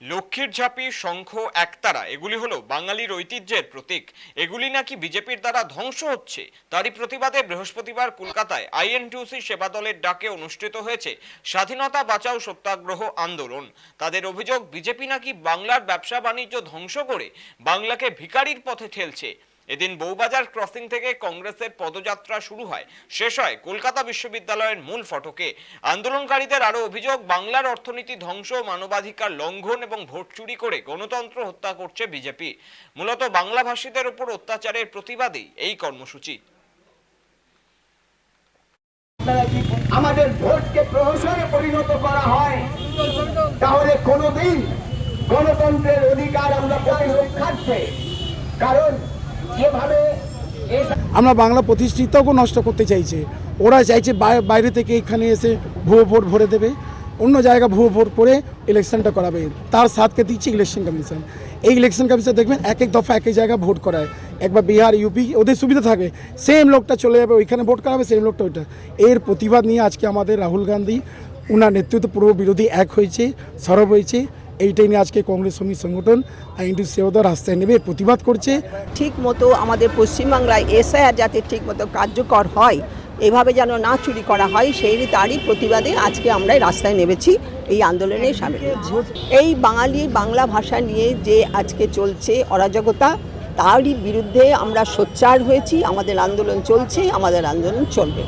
লক্ষ্মীর ঝাঁপি, শঙ্খ, একতারা, এগুলি হলো বাঙালির ঐতিহ্যের প্রতীক। এগুলি নাকি বিজেপির দ্বারা ধ্বংস হচ্ছে? তারই প্রতিবাদে বৃহস্পতিবার কলকাতায় আইএনটিউসি সেবা দলের ডাকে অনুষ্ঠিত হয়েছে স্বাধীনতা বাঁচাও সত্যাগ্রহ আন্দোলন। তাদের অভিযোগ, বিজেপি নাকি বাংলার ব্যবসা বাণিজ্য ধ্বংস করে বাংলাকে ভিকারির পথে ঠেলছে। এদিন বউবাজার ক্রসিং থেকে কংগ্রেসের পদযাত্রা শুরু হয়। শেষ হয় কলকাতা বিশ্ববিদ্যালয়ের মূল ফটকে। আন্দোলনকারীদের আরও অভিযোগ, বাংলার অর্থনীতি ধ্বংস, মানবাধিকার লঙ্ঘন এবং ভোট চুরি করে গণতন্ত্র হত্যা করছে বিজেপি। মূলত বাংলাভাষীদের উপর অত্যাচারের প্রতিবাদেই এই কর্মসূচি। আমাদের ভোটকে প্রহসনে পরিণত করা হয়। তাহলে কোনোদিন গণতন্ত্রের অধিকার আমরা কারণ আমরা বাংলা প্রতিষ্ঠিতকেও নষ্ট করতে চাইছে। ওরা চাইছে বাইরে থেকে এখানে এসে ভুয়ো ভোট ভরে দেবে। অন্য জায়গা ভুয়ো ভোট করে ইলেকশনটা করাবে। তার সাথকে দিচ্ছে ইলেকশন কমিশন। এই ইলেকশন কমিশন দেখবেন এক এক দফা এক এক জায়গায় ভোট করায়। একবার বিহার, ইউপি, ওদের সুবিধা থাকে। সেম লোকটা চলে যাবে, ওইখানে ভোট করাবে, সেম লোকটা ওইটা। এর প্রতিবাদ নিয়ে আজকে আমাদের রাহুল গান্ধী ওনার নেতৃত্বে পূর্ব বিরোধী এক হয়েছে, সরব হয়েছে। এইটাই নিয়ে আজকে কংগ্রেস শ্রমিক সংগঠন আইনটি সেবদার রাস্তায় নেবে প্রতিবাদ করছে। ঠিক মতো আমাদের পশ্চিমবাংলায় এসআইআর যাতে ঠিক মতো কার্যকর হয়, এভাবে যেন না চুরি করা হয়, সেই তারই প্রতিবাদে আজকে আমরা রাস্তায় নেমেছি, এই আন্দোলনে সামিল হয়েছি এই বাঙালি বাংলা ভাষা নিয়ে যে আজকে চলছে অরাজকতা, তারই বিরুদ্ধে আমরা সোচ্চার হয়েছি, আমাদের আন্দোলন চলছে, আমাদের আন্দোলন চলবে।